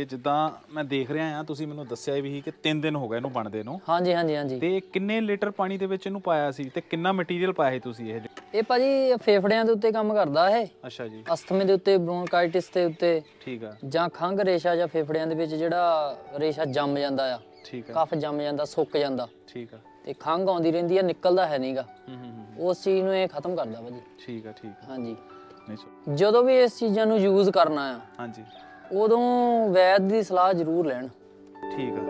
ਇਹ ਜਿੱਦਾਂ ਮੈਂ ਦੇਖ ਰਿਹਾ ਆ ਤੁਸੀਂ ਮੈਨੂੰ ਦੱਸਿਆ ਵੀ ਸੀ ਕਿ 3 ਦਿਨ ਹੋ ਗਏ ਇਹਨੂੰ ਬਣਦੇ ਨੂੰ। ਹਾਂਜੀ ਹਾਂਜੀ ਹਾਂਜੀ। ਤੇ ਕਿੰਨੇ ਲੀਟਰ ਪਾਣੀ ਦੇ ਵਿੱਚ ਇਹਨੂੰ ਪਾਇਆ ਸੀ ਤੇ ਕਿੰਨਾ ਮਟੀਰੀਅਲ ਪਾਇਆ ਸੀ ਤੁਸੀਂ ਇਹ? ਇਹ ਭਾਜੀ ਫੇਫੜਿਆਂ ਦੇ ਉੱਤੇ ਕੰਮ ਕਰਦਾ ਇਹ। ਅੱਛਾ ਜੀ। ਅਸਥਮੇ ਦੇ ਉੱਤੇ ਬ੍ਰੋਂਕਾਈਟਿਸ ਦੇ ਉੱਤੇ ਠੀਕ ਆ। ਜਾਂ ਖੰਘ ਰੇਸ਼ਾ ਜਾਂ ਫੇਫੜਿਆਂ ਦੇ ਵਿੱਚ ਜਿਹੜਾ ਰੇਸ਼ਾ ਜੰਮ ਜਾਂਦਾ ਆ ਠੀਕ ਆ। ਕਫ ਜੰਮ ਜਾਂਦਾ ਸੁੱਕ ਜਾਂਦਾ। ਠੀਕ ਆ। ਤੇ ਖੰਘ ਆਉਂਦੀ ਰਹਿੰਦੀ ਆ ਨਿਕਲਦਾ ਹੈ ਨਹੀਂਗਾ ਹੂੰ ਹੂੰ ਹੂੰ। ਉਸ ਚੀਜ਼ ਨੂੰ ਇਹ ਖਤਮ ਕਰਦਾ ਭਾਜੀ। ਠੀਕ ਆ ਠੀਕ ਆ। ਹਾਂਜੀ। ਨਹੀਂ ਸੋ ਜਦੋਂ ਵੀ ਇਸ ਚੀਜ਼ਾਂ ਨੂੰ ਯੂਜ਼ ਕਰਨਾ ਆ ਹਾਂਜੀ। ਉਦੋਂ ਵੈਦ ਦੀ ਸਲਾਹ ਜ਼ਰੂਰ ਲੈਣ। ਠੀਕ ਆ।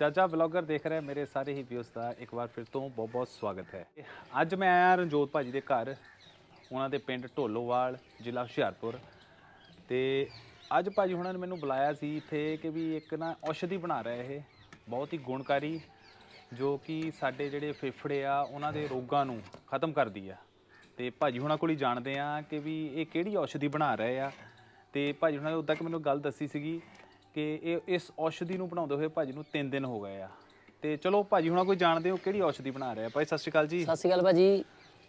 ਜਾਜਾ ਬਲੌਗਰ ਦੇਖ ਰਹੇ ਮੇਰੇ ਸਾਰੇ ਹੀ ਵਿਊਸ ਦਾ ਇੱਕ ਵਾਰ ਫਿਰ ਤੋਂ ਬਹੁਤ ਬਹੁਤ ਸਵਾਗਤ ਹੈ। ਅੱਜ ਮੈਂ ਆਇਆ ਰਣਜੋਤ ਭਾਜੀ ਦੇ ਘਰ। ਉਹਨਾਂ ਦੇ ਪਿੰਡ ਢੋਲੋਵਾਲ ਜ਼ਿਲ੍ਹਾ ਹੁਸ਼ਿਆਰਪੁਰ। ਤੇ ਅੱਜ ਭਾਜੀ ਹੁਣਾਂ ਨੇ ਮੈਨੂੰ ਬੁਲਾਇਆ ਸੀ ਇੱਥੇ ਕਿ ਵੀ ਇੱਕ ਨਾ ਔਸ਼ਧੀ ਬਣਾ ਰਹੇ ਇਹ ਬਹੁਤ ਹੀ ਗੁਣਕਾਰੀ ਜੋ ਕਿ ਸਾਡੇ ਜਿਹੜੇ ਫੇਫੜੇ ਆ ਉਹਨਾਂ ਦੇ ਰੋਗਾਂ ਨੂੰ ਖਤਮ ਕਰਦੀ ਆ। ਤੇ ਭਾਜੀ ਹੁਣਾਂ ਕੋਲ ਹੀ ਜਾਣਦੇ ਆ ਕਿ ਵੀ ਇਹ ਕਿਹੜੀ ਔਸ਼ਧੀ ਬਣਾ ਰਹੇ ਆ। ਤੇ ਭਾਜੀ ਹੁਣਾਂ ਨੇ ਉਦੋਂ ਤੱਕ ਮੈਨੂੰ ਗੱਲ ਦੱਸੀ ਸੀਗੀ ਕਿ ਇਹ ਇਸ ਔਸ਼ਧੀ ਨੂੰ ਬਣਾਉਂਦੇ ਹੋਏ ਭਾਜੀ ਨੂੰ 3 ਦਿਨ ਹੋ ਗਏ ਆ। ਤੇ ਚਲੋ ਭਾਜੀ ਹੁਣਾਂ ਕੋਈ ਜਾਣਦੇ ਹੋ ਕਿਹੜੀ ਔਸ਼ਧੀ ਬਣਾ ਰਹੇ ਆ। ਭਾਈ ਸਤਿ ਸ਼੍ਰੀ ਅਕਾਲ ਜੀ। ਸਤਿ ਸ਼੍ਰੀ ਅਕਾਲ ਭਾਜੀ।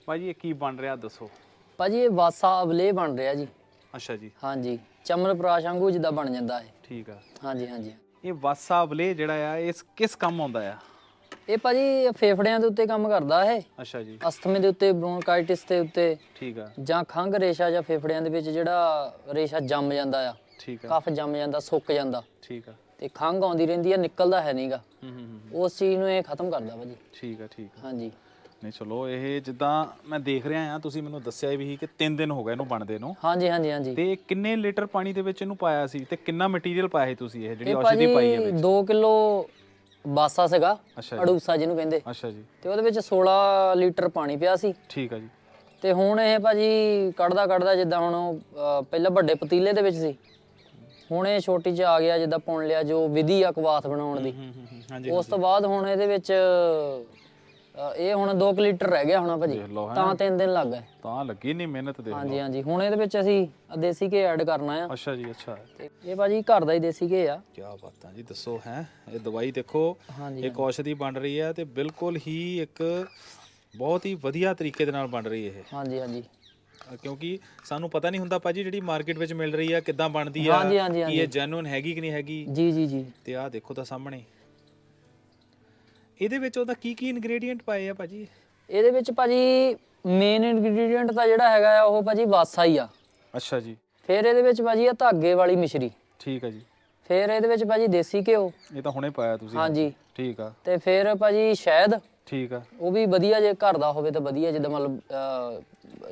ਭਾਜੀ ਇਹ ਕੀ ਬਣ ਰਿਹਾ ਦੱਸੋ? ਭਾਜੀ ਇਹ ਵਾਸਾ ਅਬਲੇ ਬਣ ਰਿਹਾ ਜੀ। ਅੱਛਾ ਜੀ। ਹਾਂਜੀ ਚਮਨਪ੍ਰਾਸ਼ ਵਾਂਗੂ ਜਿੱਦਾਂ ਬਣ ਜਾਂਦਾ ਹੈ ਠੀਕ ਆ। ਹਾਂਜੀ ਹਾਂਜੀ। ਇਹ ਵਾਸਾ ਬਲੇ ਜਿਹੜਾ ਆ ਇਸ ਕਿਸ ਕੰਮ ਆਉਂਦਾ ਆ? ਇਹ ਭਾਜੀ ਫੇਫੜਿਆਂ ਦੇ ਉੱਤੇ ਕੰਮ ਕਰਦਾ ਇਹ। ਅੱਛਾ ਜੀ। ਅਸਥਮੇ ਦੇ ਉੱਤੇ ਬ੍ਰੋਂਕਾਈਟਿਸ ਦੇ ਉੱਤੇ। ਠੀਕ ਆ। ਜਾਂ ਖੰਘ ਰੇਸ਼ਾ ਜਾਂ ਫੇਫੜਿਆਂ ਦੇ ਵਿੱਚ ਜਿਹੜਾ ਰੇਸ਼ਾ ਜੰਮ ਜਾਂਦਾ ਆ। ਠੀਕ ਆ। ਕਫ ਜੰਮ ਜਾਂਦਾ ਸੁੱਕ ਜਾਂਦਾ। ਠੀਕ ਆ। ਤੇ ਖੰਘ ਆਉਂਦੀ ਰਹਿੰਦੀ ਆ ਨਿਕਲਦਾ ਹੈ ਨਹੀਂਗਾ ਹੂੰ ਹੂੰ ਹੂੰ। ਉਸ ਚੀਜ਼ ਨੂੰ ਇਹ ਖਤਮ ਕਰਦਾ ਭਾਜੀ। ਠੀਕ ਆ ਠੀਕ ਆ। ਹਾਂਜੀ। ਨਹੀਂ ਚਲੋ ਇਹ ਜਿੱਦਾਂ ਮੈਂ ਦੇਖ ਰਿਹਾ ਆ ਤੁਸੀਂ ਮੈਨੂੰ ਦੱਸਿਆ ਵੀ ਸੀ ਕਿ 3 ਦਿਨ ਹੋ ਗਏ ਇਹਨੂੰ ਬਣਦੇ ਨੂੰ। ਹਾਂਜੀ ਹਾਂਜੀ ਹਾਂਜੀ। ਤੇ ਕਿੰਨੇ ਲੀਟਰ ਪਾਣੀ ਦੇ ਵਿੱਚ ਇਹਨੂੰ ਪਾਇਆ ਸੀ? ਤੇ ਕਿੰਨਾ ਮਟੀਰੀਅਲ ਪਾਇਆ ਸੀ ਤੁਸੀਂ ਇਹ ਜਿਹੜੀ ਇਹ ਔਸ਼ਧੀ ਪਾਈ ਹੈ ਭਾਜੀ ਵਿੱਚ? 2 ਕਿਲੋ ਬਾਸਾ ਸੀਗਾ ਅੱਛਾ ਜੀ। ਅੜੂਸਾ ਜਿਹਨੂੰ ਕਹਿੰਦੇ। ਅੱਛਾ ਜੀ। ਤੇ ਉਹਦੇ ਵਿੱਚ 16 ਲੀਟਰ ਪਾਣੀ ਪਿਆ ਸੀ। ਠੀਕ ਆ ਜੀ। ਤੇ ਹੁਣ ਇਹ ਭਾਜੀ ਕੱਢਦਾ ਕੱਢਦਾ ਜਿੱਦਾਂ ਹੁਣ ਉਹ, ਅਹ, ਪਹਿਲਾਂ ਵੱਡੇ ਪਤੀਲੇ ਦੇ ਵਿੱਚ ਸੀ। ਹੁਣ ਇਹ ਛੋਟੀ ਚ ਆ ਗਿਆ ਜਿੱਦਾਂ ਪੁਣ ਲਿਆ ਜੋ ਵਿਧੀ ਆ ਕਵਾਥ ਬਣਾਉਣ ਦੀ। ਹੂੰ ਹੂੰ ਹੂੰ ਹਾਂਜੀ ਉਸ ਤੋਂ ਬਾਅਦ ਹੁਣ ਇਹਦੇ ਵਿੱਚ ਇਹ ਹੁਣ 2 ਲੀਟਰ ਰਹਿ ਗਿਆ ਹੁਣ ਭਾਜੀ। ਦੇਖ ਲਓ ਹੈ। ਤਾਂ 3 ਦਿਨ ਲੱਗ ਗਏ। ਤਾਂ ਲੱਗੀ ਨਹੀਂ ਮਿਹਨਤ ਦੇਖ ਲਓ। ਹਾਂਜੀ। ਹਾਂਜੀ ਹੁਣ ਇਹਦੇ ਵਿੱਚ ਅਸੀਂ ਆਹ ਦੇਸੀ ਘੀ ਐਡ ਕਰਨਾ ਆ। ਅੱਛਾ ਜੀ ਅੱਛਾ। ਤੇ ਇਹ ਭਾਜੀ ਘਰ ਦਾ ਹੀ ਦੇਸੀ ਘੀ ਆ। ਕੀ ਬਾਤਾਂ ਜੀ ਦੱਸੋ ਹੈ। ਇਹ ਦਵਾਈ ਦੇਖੋ ਹਾਂਜੀ ਇੱਕ ਔਸ਼ਧੀ ਬਣ ਰਹੀ ਹੈ ਤੇ ਬਿਲਕੁਲ ਹੀ ਇੱਕ ਬਹੁਤ ਹੀ ਵਧੀਆ ਤਰੀਕੇ ਦੇ ਨਾਲ ਬਣ ਰਹੀ ਹੈ ਹਾਂਜੀ ਹਾਂਜੀ। ਇਹ ਕਿਉਂਕਿ ਸਾਨੂੰ ਪਤਾ ਨਹੀਂ ਹੁੰਦਾ ਭਾਜੀ ਜਿਹੜੀ ਮਾਰਕੀਟ ਵਿੱਚ ਮਿਲ ਰਹੀ ਆ ਕਿੱਦਾਂ ਬਣਦੀ ਆ ਹਾਂਜੀ, ਹਾਂਜੀ, ਕੀ ਇਹ ਜੈਨੂਇਨ ਹੈਗੀ ਕਿ ਨਹੀਂ ਹੈਗੀ। ਜੀ ਜੀ ਜੀ। ਤੇ ਆਹ ਦੇਖੋ ਤਾਂ ਸਾਹਮਣੇ। ਇਹਦੇ ਵਿੱਚ ਉਹਦਾ ਕੀ ਕੀ ਇਨਗਰੀਡੀਅੰਟ ਪਾਏ ਆ ਭਾਜੀ? ਇਹਦੇ ਵਿੱਚ ਭਾਜੀ ਮੇਨ ਇਨਗਰੀਡੀਅੰਟ ਤਾਂ ਜਿਹੜਾ ਹੈਗਾ ਆ ਉਹ ਭਾਜੀ ਵਾਸਾ ਹੀ ਆ। ਅੱਛਾ ਜੀ। ਫਿਰ ਇਹਦੇ ਵਿੱਚ ਭਾਜੀ ਆ ਧਾਗੇ ਵਾਲੀ ਮਿਸ਼ਰੀ। ਠੀਕ ਆ ਜੀ। ਫਿਰ ਇਹਦੇ ਵਿੱਚ ਭਾਜੀ ਦੇਸੀ ਘਿਓ। ਇਹ ਤਾਂ ਹੁਣੇ ਪਾਇਆ ਤੁਸੀਂ। ਹਾਂਜੀ। ਠੀਕ ਆ। ਤੇ ਫਿਰ ਭਾਜੀ ਸ਼ਹਿਦ। ਠੀਕ ਆ। ਉਹ ਵੀ ਵਧੀਆ ਜੇ ਘਰ ਦਾ ਹੋਵੇ ਤਾਂ ਵਧੀਆ ਜਿੱਦਾਂ ਮਤਲਬ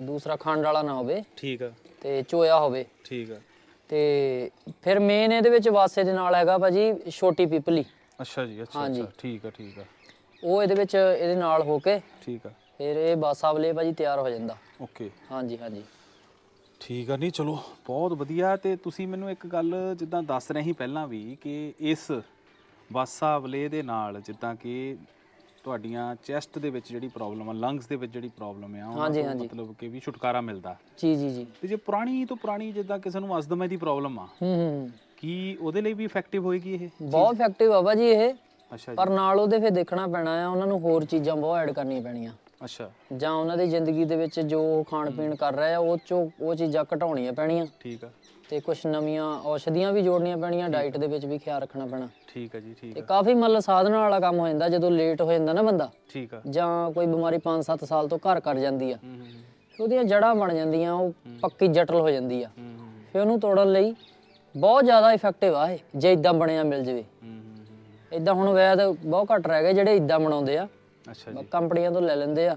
ਦੂਸਰਾ ਖੰਡ ਵਾਲਾ ਨਾ ਹੋਵੇ। ਠੀਕ ਆ। ਤੇ ਚੋਇਆ ਹੋਵੇ। ਠੀਕ ਆ। ਤੇ ਫਿਰ ਮੇਨ ਇਹਦੇ ਵਿੱਚ ਵਾਸੇ ਦੇ ਨਾਲ ਹੈਗਾ ਭਾਜੀ ਛੋਟੀ ਪਿਪਲੀ। ਅੱਛਾ ਜੀ। ਅੱਛਾ ਠੀਕ ਆ ਠੀਕ ਆ। ਉਹ ਇਹਦੇ ਵਿੱਚ ਇਹਦੇ ਨਾਲ ਹੋ ਕੇ ਠੀਕ ਆ। ਫਿਰ ਇਹ ਬਾਸਾਵਲੇ ਭਾਜੀ ਤਿਆਰ ਹੋ ਜਾਂਦਾ। ਓਕੇ। ਹਾਂਜੀ ਹਾਂਜੀ। ਠੀਕ ਆ ਨਹੀਂ ਚਲੋ ਬਹੁਤ ਵਧੀਆ ਤੇ ਤੁਸੀਂ ਮੈਨੂੰ ਇੱਕ ਗੱਲ ਜਿੱਦਾਂ ਦੱਸ ਰਹੇ ਸੀ ਪਹਿਲਾਂ ਵੀ ਕਿ ਇਸ ਵਾਸਾ ਵਲੇ ਦੇ ਨਾਲ ਜਿੱਦਾਂ ਕਿ ਤੁਹਾਡੀਆਂ ਚੈਸਟ ਦੇ ਵਿੱਚ ਜਿਹੜੀ ਪ੍ਰੋਬਲਮ ਆ ਲੰਗਸ ਦੇ ਵਿੱਚ ਜਿਹੜੀ ਪ੍ਰੋਬਲਮ ਆ ਉਹਨਾਂ ਹਾਂਜੀ, ਤੋਂ ਹਾਂਜੀ। ਮਤਲਬ ਕਿ ਵੀ ਛੁਟਕਾਰਾ ਮਿਲਦਾ। ਜੀ ਜੀ ਜੀ। ਤੇ ਜੇ ਪੁਰਾਣੀ ਤੋਂ ਪੁਰਾਣੀ ਜਿੱਦਾਂ ਕਿਸੇ ਨੂੰ ਅਸਦਮੇ ਦੀ ਪ੍ਰੋਬਲਮ ਆ ਹੂੰ ਹੂੰ ਕੀ ਉਹਦੇ ਲਈ ਵੀ ਇਫੈਕਟਿਵ ਹੋਏਗੀ ਇਹ? ਬਹੁਤ ਇਫੈਕਟਿਵ ਆ ਭਾਜੀ ਇਹ। ਅੱਛਾ ਜੀ। ਪਰ ਨਾਲ ਉਹਦੇ ਫਿਰ ਦੇਖਣਾ ਪੈਣਾ ਆ ਉਹਨਾਂ ਨੂੰ ਹੋਰ ਚੀਜ਼ਾਂ ਬਹੁਤ ਐਡ ਕਰਨੀਆਂ ਪੈਣੀਆਂ। ਅੱਛਾ। ਜਾਂ ਉਹਨਾਂ ਦੀ ਜ਼ਿੰਦਗੀ ਦੇ ਵਿੱਚ ਜੋ ਉਹ ਖਾਣ ਪੀਣ ਕਰ ਰਹੇ ਆ ਉਹ ਚੋਂ ਉਹ ਚੀਜ਼ਾਂ ਘਟਾਉਣੀਆਂ ਪੈਣੀਆਂ। ਠੀਕ ਆ। ਤੇ ਕੁਝ ਨਵੀਆਂ ਔਸ਼ਧੀਆਂ ਵੀ ਜੋੜਨੀਆਂ ਪੈਣੀਆਂ ਡਾਈਟ ਦੇ ਵਿੱਚ ਵੀ ਖਿਆਲ ਰੱਖਣਾ ਪੈਣਾ। ਠੀਕ ਆ ਜੀ ਠੀਕ ਤੇ ਆ। ਕਾਫੀ ਮਤਲਬ ਸਾਧਨਾ ਵਾਲਾ ਕੰਮ ਹੋ ਜਾਂਦਾ ਜਦੋਂ ਲੇਟ ਹੋ ਜਾਂਦਾ ਨਾ ਬੰਦਾ। ਠੀਕ ਆ। ਜਾਂ ਕੋਈ ਬਿਮਾਰੀ 5-7 ਸਾਲ ਤੋਂ ਘਰ ਕਰ ਜਾਂਦੀ ਆ। ਹੂੰ ਹੂੰ ਉਹਦੀਆਂ ਜੜ੍ਹਾਂ ਬਣ ਜਾਂਦੀਆਂ ਉਹ ਪੱਕੀ ਜਟਲ ਹੋ ਜਾਂਦੀ ਆ। ਹੂੰ ਹੂੰ ਫਿਰ ਉਹਨੂੰ ਤੋੜਨ ਲਈ ਬਹੁਤ ਜ਼ਿਆਦਾ ਇਫੈਕਟਿਵ ਆ ਇਹ ਜੇ ਇਦਾਂ ਬਣਿਆ ਮਿਲ ਜਵੇ। ਹੂੰ। ਇਦਾਂ ਹੁਣ ਵੈਦ ਬਹੁਤ ਘੱਟ ਰਹਿ ਗਏ ਜਿਹੜੇ ਇਦਾਂ ਬਣਾਉਂਦੇ ਆ। ਅੱਛਾ ਜੀ। ਕੰਪਨੀਆਂ ਤੋਂ ਲੈ ਲੈਂਦੇ ਆ।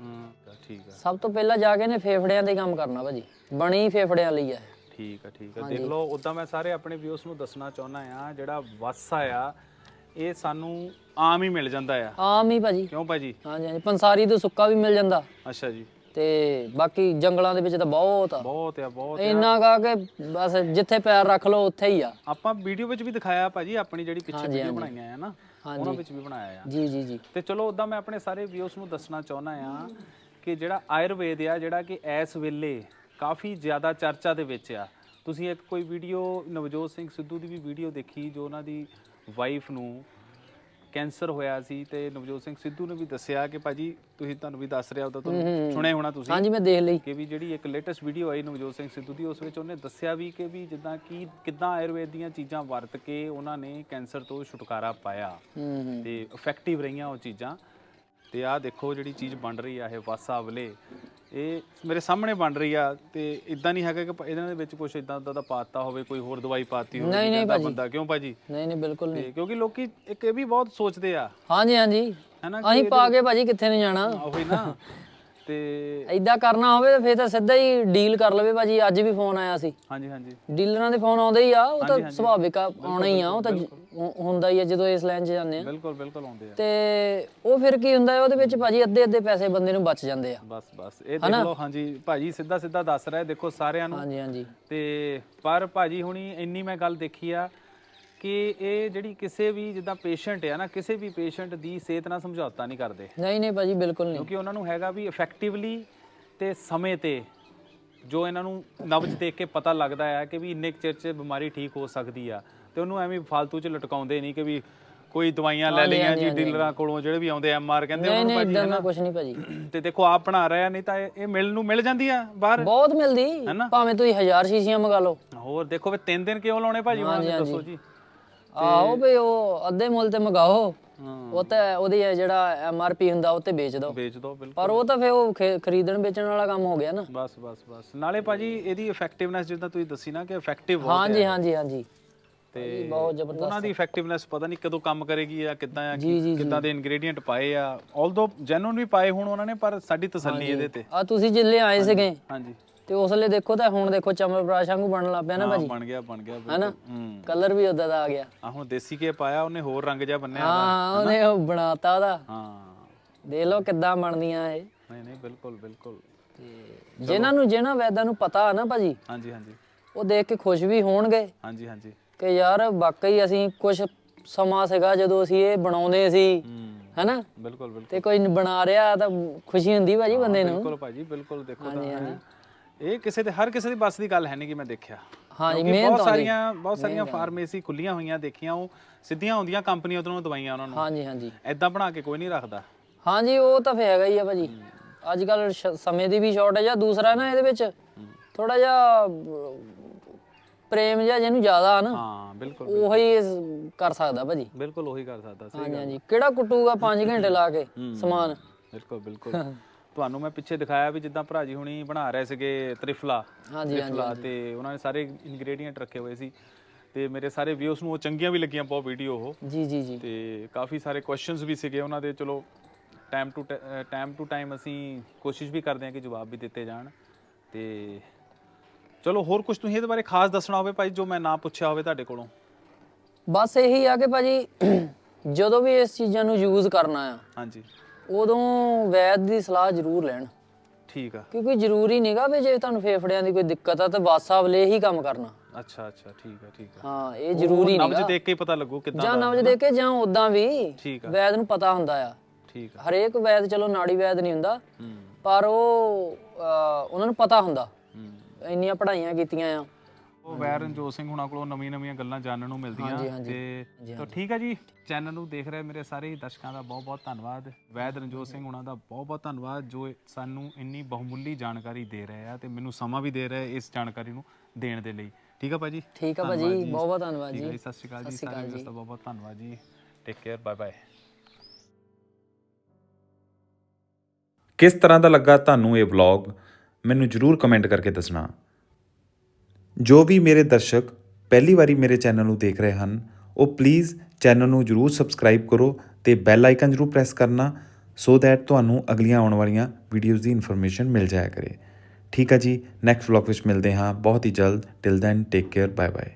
ਹੂੰ ਠੀਕ ਆ। ਸਭ ਤੋਂ ਪਹਿਲਾਂ ਜਾ ਕੇ ਨੇ ਫੇਫੜਿਆਂ ਦੇ ਕੰਮ ਕਰਨਾ ਭਾਜੀ। ਬਣੀ ਫੇਫੜਿਆਂ ਲਈ ਆ। ਠੀਕ ਆ ਠੀਕ ਆ। ਦੇਖ ਲਓ ਉਦਾਂ ਮੈਂ ਸਾਰੇ ਆਪਣੇ ਵਿਊਸ ਨੂੰ ਦੱਸਣਾ ਚਾਹੁੰਦਾ ਆ ਜਿਹੜਾ ਵਾਸਾ ਆ ਇਹ ਸਾਨੂੰ ਆਮ ਹੀ ਮਿਲ ਜਾਂਦਾ ਆ। ਆਮ ਹੀ ਭਾਜੀ। ਕਿਉਂ ਭਾਜੀ? ਹਾਂਜੀ ਹਾਂਜੀ। ਪੰਸਾਰੀ ਤੋਂ ਸੁੱਕਾ ਵੀ ਮਿਲ ਜਾਂਦਾ। ਅੱਛਾ ਜੀ। ਤੇ ਬਾਕੀ ਜੰਗਲਾਂ ਦੇ ਵਿੱਚ ਤਾਂ ਬਹੁਤ ਆ ਬਹੁਤ ਆ ਬਹੁਤ ਆ। ਇੰਨਾ ਕਾ ਕਿ ਬਸ ਜਿੱਥੇ ਪੈਰ ਰੱਖ ਲਓ ਉੱਥੇ ਹੀ ਆ ਆਪਾਂ ਵੀਡੀਓ ਵਿੱਚ ਵੀ ਦਿਖਾਇਆ ਭਾਜੀ ਆਪਣੀ ਜਿਹੜੀ ਪਿੱਛੇ ਹਾਂਜੀ, ਵੀਡੀਓ ਹਾਂਜੀ। ਬਣਾਈਆਂ ਆ ਨਾ ਹਾਂਜੀ। ਉਹਨਾਂ ਵਿੱਚ ਵੀ ਬਣਾਇਆ ਆ ਜੀ ਜੀ ਜੀ ਤੇ ਚਲੋ ਉਦਾਂ ਮੈਂ ਆਪਣੇ ਸਾਰੇ ਵਿਊਸ ਨੂੰ ਦੱਸਣਾ ਚਾਹੁੰਦਾ ਆ ਕਿ ਜਿਹੜਾ ਆਯੁਰਵੇਦ ਆ ਜਿਹੜਾ ਕਿ ਇਸ ਵੇਲੇ ਕਾਫੀ ਜ਼ਿਆਦਾ ਚਰਚਾ ਦੇ ਵਿੱਚ ਆ ਤੁਸੀਂ ਇੱਕ ਕੋਈ ਵੀਡੀਓ ਨਵਜੋਤ ਸਿੰਘ ਸਿੱਧੂ ਦੀ ਵੀ ਵੀਡੀਓ ਦੇਖੀ ਜੋ ਉਹਨਾਂ ਦੀ ਵਾਈਫ ਨੂੰ ਕੈਂਸਰ ਹੋਇਆ ਸੀ ਤੇ ਨਵਜੋਤ ਸਿੰਘ ਸਿੱਧੂ ਨੇ ਵੀ ਦੱਸਿਆ ਕਿ ਭਾਜੀ ਤੁਸੀਂ ਤੁਹਾਨੂੰ ਵੀ ਦੱਸ ਰਿਹਾ ਉਹਦਾ ਤੁਹਾਨੂੰ ਸੁਣਿਆ ਹੋਣਾ ਤੁਸੀਂ ਹਾਂਜੀ ਮੈਂ ਦੇਖ ਲਈ। ਕਿ ਵੀ ਜਿਹੜੀ ਇੱਕ ਲੇਟੈਸਟ ਵੀਡੀਓ ਆਈ ਨਵਜੋਤ ਸਿੰਘ ਸਿੱਧੂ ਦੀ ਉਸ ਵਿੱਚ ਉਹਨੇ ਦੱਸਿਆ ਵੀ ਕਿ ਵੀ ਜਿੱਦਾਂ ਕਿ ਕਿੱਦਾਂ ਆਯੁਰਵੇਦ ਦੀਆਂ ਚੀਜ਼ਾਂ ਵਰਤ ਕੇ ਉਹਨਾਂ ਨੇ ਕੈਂਸਰ ਤੋਂ ਛੁਟਕਾਰਾ ਪਾਇਆ ਤੇ ਇਫੈਕਟਿਵ ਰਹੀਆਂ ਉਹ ਚੀਜ਼ਾਂ। ਤੇ ਆਹ ਦੇਖੋ ਜਿਹੜੀ ਚੀਜ਼ ਬਣ ਰਹੀ ਆ ਇਹ ਵਾਸਾ ਅਵਲੇ ਇਹ ਮੇਰੇ ਸਾਹਮਣੇ ਬਣ ਰਹੀ ਆ ਤੇ ਇਦਾਂ ਨਹੀਂ ਹੈਗਾ ਕਿ ਪ- ਇਹਨਾਂ ਦੇ ਵਿੱਚ ਕੁਝ ਇਦਾਂ ਦਾ ਪਾਤਾ ਹੋਵੇ ਕੋਈ ਹੋਰ ਦਵਾਈ ਪਾਤੀ ਹੋਵੇ ਨਹੀਂ, ਨਹੀਂ ਭਾਜੀ। ਬੰਦਾ। ਕਿਉਂ ਭਾਜੀ? ਨਹੀਂ ਨਹੀਂ ਬਿਲਕੁਲ ਨਹੀਂ। ਤੇ ਕਿਉਂਕਿ ਲੋਕੀ ਇੱਕ ਇਹ ਵੀ ਬਹੁਤ ਸੋਚਦੇ ਆ। ਹਾਂਜੀ ਹਾਂਜੀ। ਹੈਨਾ ਅਸੀਂ ਪਾ ਕੇ ਭਾਜੀ ਕਿੱਥੇ ਨਹੀਂ ਜਾਣਾ। ਉਹੀ ਨਾ। ਤੇ ਐਦਾਂ ਕਰਨਾ ਹੋਵੇ ਤਾਂ ਫੇਰ ਤਾਂ ਸਿੱਧਾ ਹੀ ਡੀਲ ਕਰ ਲਵੇ ਭਾਜੀ ਅੱਜ ਵੀ ਫੋਨ ਆਇਆ ਸੀ। ਹਾਂਜੀ ਹਾਂਜੀ। ਡੀਲਰਾਂ ਦੇ ਫੋਨ ਆਉਂਦੇ ਹੀ ਆ ਉਹ ਤਾਂ ਸੁਭਾਵਿਕ ਆ ਆਉਣਾ ਹੀ ਆ ਉਹ ਤਾਂ ਹੁ- ਹੁੰਦਾ ਹੀ ਆ ਜਦੋਂ ਇਸ ਲਾਈਨ 'ਚ ਜਾਂਦੇ ਆ। ਬਿਲਕੁਲ ਬਿਲਕੁਲ ਆਉਂਦੇ ਆ। ਤੇ ਉਹ ਫਿਰ ਕੀ ਹੁੰਦਾ ਹੈ ਉਹਦੇ ਵਿੱਚ ਭਾਜੀ ਅੱਧੇ ਅੱਧੇ ਪੈਸੇ ਬੰਦੇ ਨੂੰ ਬਚ ਜਾਂਦੇ ਆ। ਬਸ ਬਸ। ਇਹ ਦੇਖ ਲਓ ਹਾਂਜੀ ਭਾਜੀ ਸਿੱਧਾ ਸਿੱਧਾ ਦੱਸ ਰਿਹਾ ਦੇਖੋ ਸਾਰਿਆਂ ਨੂੰ। ਹਾਂਜੀ ਹਾਂਜੀ। ਤੇ ਪਰ ਭਾਜੀ ਹੁਣੀ ਇੰਨੀ ਮੈਂ ਗੱਲ ਦੇਖੀ ਆ ਕਿ ਇਹ ਜਿਹੜੀ ਕਿਸੇ ਵੀ ਜਿੱਦਾਂ ਪੇਸ਼ੈਂਟ ਆ ਨਾ ਕਿਸੇ ਵੀ ਪੇਸ਼ੈਂਟ ਦੀ ਸਿਹਤ ਨਾਲ ਸਮਝੌਤਾ ਨਹੀਂ ਕਰਦੇ। ਨਹੀਂ ਨਹੀਂ ਭਾਜੀ ਬਿਲਕੁਲ ਨਹੀਂ। ਕਿਉਂਕਿ ਉਹਨਾਂ ਨੂੰ ਹੈਗਾ ਵੀ ਇਫੈਕਟਿਵਲੀ ਤੇ ਸਮੇਂ ਤੇ ਜੋ ਇਹਨਾਂ ਨੂੰ ਨਬਜ ਦੇਖ ਕੇ ਪਤਾ ਲੱਗਦਾ ਹੈ ਕਿ ਵੀ ਇੰਨੇ ਕੁ ਚਿਰ 'ਚ ਬਿਮਾਰੀ ਠੀਕ ਹੋ ਸਕਦੀ ਆ ਤੇ ਉਹਨੂੰ ਐਵੇਂ ਫालतू 'ਚ ਲਟਕਾਉਂਦੇ ਨਹੀਂ ਕਿ ਵੀ ਕੋਈ ਦਵਾਈਆਂ ਲੈ ਲਈਆਂ ਜੀ ਡੀਲਰਾਂ ਕੋਲੋਂ ਜਿਹੜੇ ਵੀ ਆਉਂਦੇ ਐਮਆਰ ਕਹਿੰਦੇ ਨਹੀਂ ਉਹਨਾਂ ਨਹੀਂ ਨੂੰ ਇਦਾਂ ਦਾ ਕੁਝ ਨਹੀਂ ਭਾਜੀ। ਤੇ ਦੇਖੋ ਆਪ ਬਣਾ ਰਿਹਾ ਨਹੀਂ ਤਾਂ ਇਹ ਇਹ ਮਿਲ ਨੂੰ ਮਿਲ ਜਾਂਦੀ ਆ ਬਾਹਰ। ਬਹੁਤ ਮਿਲਦੀ? ਭਾਵੇਂ ਤੁਸੀਂ ਹਜ਼ਾਰ ਸ਼ੀਸ਼ੀਆਂ ਮੰਗਾ ਲਓ। ਹੋਰ ਦੇਖੋ ਵੀ ਤਿੰਨ ਦਿਨ ਕਿਉਂ ਲਾਉਣੇ ਭਾਜੀ ਉਹਨਾਂ ਨੇ ਦੱਸੋ ਜੀ। ਆਹੋ ਵੀ ਉਹ ਅੱਧੇ ਮੁੱਲ ਤੇ ਮੰਗਾਓ। ਉਹ ਤਾਂ ਉਹਦੀ ਹੈ ਜਿਹੜਾ ਐਮਆਰਪੀ ਹੁੰਦਾ ਉਹ ਤੇ ਵੇਚ ਦੋ। ਵੇਚ ਦੋ ਬਿਲਕੁਲ। ਪਰ ਉਹ ਤਾਂ ਫੇ ਉਹ ਖਰੀਦਣ ਵੇਚਣ ਵਾਲਾ ਕੰਮ ਹੋ ਗਿਆ ਨਾ। ਬਸ ਬਸ ਬਸ। ਨਾਲੇ ਭਾਜੀ ਇਹਦੀ ਇਫੈਕਟਿਵਨੈਸ ਜਿੱਦਾਂ ਤੁਸੀਂ ਦੱਸੀ ਨਾ ਕਿ ਇਫੈਕਟਿਵ ਬਹੁਤ ਹਾਂਜੀ ਹਾਂਜੀ ਹਾਂਜੀ। ਤੇ ਬਹੁਤ ਜ਼ਬਰਦਸਤ ਉਹਨਾਂ ਦੀ ਇਫੈਕਟਿਵਨੈਸ ਪਤਾ ਨਹੀਂ ਕਦੋਂ ਕੰਮ ਕਰੇਗੀ ਆ ਕਿੱਦਾਂ ਆ ਜੀ, ਜੀ, ਕਿੱਦਾਂ ਦੇ ਇਨਗਰੀਡੀਅੰਟ ਪਾਏ ਆ। ਆਲਦੋ ਜੈਨੂਨ ਵੀ ਪਾਏ ਹੁਣ ਉਹਨਾਂ ਨੇ ਪਰ ਸਾਡੀ ਤਸੱਲੀ ਇਹਦੇ ਤੇ। ਆ ਤੁਸੀਂ ਜਿੱਲੇ ਆਏ ਸੀਗੇ। ਹਾਂਜੀ। ਤੇ ਉਸ ਵੇਲੇ ਦੇਖੋ ਤਾਂ ਹੁਣ ਦੇਖੋ ਚਮਰਪ੍ਰਾਸ਼ ਵਾਂਗੂ ਬਣਨ ਲੱਗ ਪਿਆ ਨਾ ਹਾਂ, ਭਾਜੀ। ਬਣ ਗਿਆ ਬਣ ਗਿਆ ਹੈਨਾ? ਕਲਰ ਵੀ ਉਦਾਂ ਦਾ ਆ ਗਿਆ। ਆ ਹੁਣ ਦੇਸੀ ਘੇ ਪਾਇਆ ਉਹਨੇ ਹੋਰ ਰੰਗ ਜਿਹਾ ਬੰਨਿਆ ਹਾਂ ਉਹਨੇ ਉਹ ਬਣਾਤਾ ਉਹਦਾ। ਹਾਂ। ਦੇਖ ਲਓ ਕਿੱਦਾਂ ਬਣਦੀਆਂ ਇਹ। ਨਹੀਂ ਨਹੀਂ ਬਿਲਕੁਲ ਬਿਲਕੁਲ। ਤੇ ਜਿਨ੍ਹਾਂ ਨੂੰ ਜਿਹਨਾਂ ਵੈਦਾਂ ਨੂੰ ਪਤਾ ਆ ਨਾ ਭਾਜੀ ਹਾਂਜੀ ਹਾਂਜੀ। ਉਹ ਦੇਖ ਕੇ ਖੁਸ਼ ਵੀ ਹੋਣਗੇ। ਹਾਂਜੀ ਹਾਂਜੀ। ਕਿ ਯਾਰ ਵਾਕਈ ਅਸੀਂ ਕੁਝ ਸਮਾਂ ਸੀਗਾ ਜਦੋਂ ਅਸੀਂ ਇਹ ਬਣਾਉਂਦੇ ਸੀ ਹੈਨਾ? ਬਿਲਕੁਲ ਬਿਲਕੁਲ। ਤੇ ਕੋਈ ਬਣਾ ਰਿਹਾ ਤਾਂ ਖੁਸ਼ੀ ਹੁੰਦੀ ਭਾਜੀ ਬੰਦੇ ਨੂੰ। ਬਿਲਕੁਲ ਭਾਜੀ ਬਿਲਕੁਲ ਦੇਖੋ ਤਾਂ। ਇਹ ਕਿਸੇ ਦੇ ਹਰ ਕਿਸੇ ਦੀ ਬਸ ਦੀ ਗੱਲ ਹੈ ਨਹੀਂ ਕਿ ਮੈਂ ਦੇਖਿਆ। ਹਾਂਜੀ ਕਿਉਂਕਿ ਮਿਹਨਤ ਬਹੁਤ ਆਉਂਦੀ ਸਾਰੀਆਂ ਬਹੁਤ ਸਾਰੀਆਂ ਫਾਰਮੇਸੀ ਖੁੱਲੀਆਂ ਹੋਈਆਂ ਦੇਖੀਆਂ ਉਹ ਸਿੱਧੀਆਂ ਆਉਂਦੀਆਂ ਕੰਪਨੀਆਂ ਤੋਂ ਦਵਾਈਆਂ ਉਹਨਾਂ ਨੂੰ। ਹਾਂਜੀ ਹਾਂਜੀ। ਐਦਾਂ ਬਣਾ ਕੇ ਕੋਈ ਨਹੀਂ ਰੱਖਦਾ। ਹਾਂਜੀ ਉਹ ਤਾਂ ਫੇ ਹੈਗਾ ਹੀ ਆ ਭਾਜੀ। ਅੱਜ ਕੱਲ ਸਮੇਂ ਦੀ ਵੀ ਸ਼ਾਰਟੇਜ ਆ ਦੂਸਰਾ ਨਾ ਇਹਦੇ ਵਿੱਚ ਥੋੜਾ ਜਿਹਾ ਅਹ, ਪ੍ਰੇਮ ਜਿਹਾ ਜਿਹਨੂੰ ਜ਼ਿਆਦਾ ਆ ਨਾ ਹਾਂ ਬਿਲਕੁਲ ਉਹੀ ਇਸ- ਕਰ ਸਕਦਾ ਭਾਜੀ। ਬਿਲਕੁਲ ਉਹੀ ਕਰ ਸਕਦਾ ਸੀ ਹਾਂਜੀ ਹਾਂਜੀ। ਕਿਹੜਾ ਕੁੱਟੂਗਾ 5 ਘੰਟੇ ਲਾ ਕੇ ਸਮਾਨ? ਬਿਲਕੁਲ ਬਿਲਕੁਲ। ਤੁਹਾਨੂੰ ਮੈਂ ਪਿੱਛੇ ਦਿਖਾਇਆ ਵੀ ਜਿੱਦਾਂ ਭਰਾ ਜੀ ਹੁਣੀ ਬਣਾ ਰਹੇ ਸੀਗੇ ਤ੍ਰਿਫਲਾ। ਹਾਂਜੀ ਤ੍ਰਿਫਲਾ ਤੇ ਉਹਨਾਂ ਨੇ ਸਾਰੇ ਇਨਗਰੀਡੀਅੰਟ ਰੱਖੇ ਹੋਏ ਸੀ ਤੇ ਮੇਰੇ ਸਾਰੇ ਵਿਊਸ ਨੂੰ ਉਹ ਚੰਗੀਆਂ ਵੀ ਲੱਗੀਆਂ ਬਹੁਤ ਵੀਡੀਓ ਉਹ। ਜੀ ਜੀ ਜੀ। ਤੇ ਕਾਫੀ ਸਾਰੇ ਕੁਐਸਚਨਸ ਵੀ ਸੀਗੇ ਉਹਨਾਂ ਦੇ ਚਲੋ time to time to time ਅਸੀਂ ਕੋਸ਼ਿਸ਼ ਵੀ ਕਰਦੇ ਹਾਂ ਕਿ ਜਵਾਬ ਵੀ ਦਿੱਤੇ ਜਾਣ। ਤੇ ਚਲੋ ਹੋਰ ਕੁਝ ਤੁਸੀਂ ਇਹਦੇ ਬਾਰੇ ਖਾਸ ਦੱਸਣਾ ਹੋਵੇ ਭਾਈ ਜੋ ਮੈਂ ਨਾ ਪੁੱਛਿਆ ਹੋਵੇ ਤੁਹਾਡੇ ਕੋਲੋਂ। ਬਸ ਇਹੀ ਆ ਕਿ ਭਾਜੀ ਜਦੋਂ ਵੀ ਇਸ ਚੀਜ਼ਾਂ ਨੂੰ ਯੂਜ਼ ਕਰਨਾ ਆ ਹਾਂਜੀ। ਉਦੋਂ ਵੈਦ ਦੀ ਸਲਾਹ ਜ਼ਰੂਰ ਲੈਣ। ਠੀਕ ਆ। ਕਿਉਂਕਿ ਜ਼ਰੂਰੀ ਨਹੀਂਗਾ ਵੀ ਜੇ ਤੁਹਾਨੂੰ ਫੇਫੜਿਆਂ ਦੀ ਕੋਈ ਦਿੱਕਤ ਆ ਤਾਂ ਵਾਸਾ ਵਲੇ ਹੀ ਕੰਮ ਕਰਨਾ। ਅੱਛਾ ਅੱਛਾ ਠੀਕ ਆ ਠੀਕ ਆ। ਹਾਂ ਇਹ ਜ਼ਰੂਰੀ ਨਬਜ ਨਹੀਂਗਾ ਦੇਖ ਕੇ ਹੀ ਪਤਾ ਲੱਗੂ ਕਿਦਾਂ ਜਾਂ ਨਬਜ ਦੇ ਕੇ ਜਾਂ ਉਦਾਂ ਵੀ ਠੀਕ ਆ। ਵੈਦ ਨੂੰ ਪਤਾ ਹੁੰਦਾ ਆ। ਠੀਕ ਆ। ਹਰੇਕ ਵੈਦ ਚਲੋ ਨਾੜੀ ਵੈਦ ਨਹੀਂ ਹੁੰਦਾ ਹੂੰ। ਪਰ ਉਹ ਅਹ, ਉਹਨਾਂ ਨੂੰ ਪਤਾ ਹੁੰਦਾ। ਹੂੰ। ਇੰਨੀਆਂ ਪੜ੍ਹਾਈਆਂ ਕੀਤੀਆਂ ਆ। ਉਹ ਵੈਰ ਰਣਜੋਤ ਸਿੰਘ ਹੁਣਾਂ ਕੋਲੋਂ ਨਵੀਆਂ ਨਵੀਆਂ ਗੱਲਾਂ ਜਾਣਨ ਨੂੰ ਮਿਲਦੀਆਂ ਤੇ ਤਾਂ ਠੀਕ ਹੈ ਜੀ ਚੈਨਲ ਨੂੰ ਦੇਖ ਰਹੇ ਮੇਰੇ ਸਾਰੇ ਹੀ ਦਰਸ਼ਕਾਂ ਦਾ ਬਹੁਤ ਬਹੁਤ ਧੰਨਵਾਦ। ਵੈਦ ਰਣਜੋਤ ਸਿੰਘ ਹੁਣਾਂ ਦਾ ਬਹੁਤ ਬਹੁਤ ਧੰਨਵਾਦ ਜੋ ਸਾਨੂੰ ਇੰਨੀ ਬਹੁਮੁੱਲੀ ਜਾਣਕਾਰੀ ਦੇ ਰਹੇ ਆ ਤੇ ਮੈਨੂੰ ਸਮਾਂ ਵੀ ਦੇ ਰਹੇ ਇਸ ਜਾਣਕਾਰੀ ਨੂੰ ਦੇਣ ਦੇ ਲਈ। ਠੀਕ ਆ ਭਾਜੀ? ਠੀਕ ਆ ਭਾਜੀ ਬਹੁਤ ਬਹੁਤ ਧੰਨਵਾਦ ਹੈ ਜੀ। ਜੀ ਸਤਿ ਸ਼੍ਰੀ ਅਕਾਲ ਜੀ ਸਾਰੇ ਦੋਸਤਾਂ ਦਾ ਬਹੁਤ ਬਹੁਤ ਧੰਨਵਾਦ ਜੀ। ਟੇਕ ਕੇਅਰ ਬਾਏ ਬਾਏ ਕਿਸ ਤਰ੍ਹਾਂ ਦਾ ਲੱਗਾ ਤੁਹਾਨੂੰ ਇਹ ਵਲੌਗ ਮੈਨੂੰ ਜਰੂਰ ਕਮੈਂਟ ਕਰਕੇ ਦੱਸਣਾ। ਜੋ ਵੀ ਮੇਰੇ ਦਰਸ਼ਕ ਪਹਿਲੀ ਵਾਰੀ ਮੇਰੇ ਚੈਨਲ ਨੂੰ ਦੇਖ ਰਹੇ ਹਨ, ਉਹ ਪਲੀਜ਼ ਚੈਨਲ ਨੂੰ ਜਰੂਰ ਸਬਸਕ੍ਰਾਈਬ ਕਰੋ ਤੇ ਬੈਲ ਆਈਕਨ ਜਰੂਰ ਪ੍ਰੈਸ ਕਰਨਾ ਸੋ ਦੈਟ ਤੁਹਾਨੂੰ ਅਗਲੀਆਂ ਆਉਣ ਵਾਲੀਆਂ ਵੀਡੀਓਜ਼ ਦੀ ਇਨਫੋਰਮੇਸ਼ਨ ਮਿਲ ਜਾਇਆ ਕਰੇ। ਠੀਕ ਹੈ ਜੀ ਨੈਕਸਟ ਵਲੌਗ ਵਿੱਚ ਮਿਲਦੇ ਹਾਂ। ਬਹੁਤ ਹੀ ਜਲਦ till then take care bye bye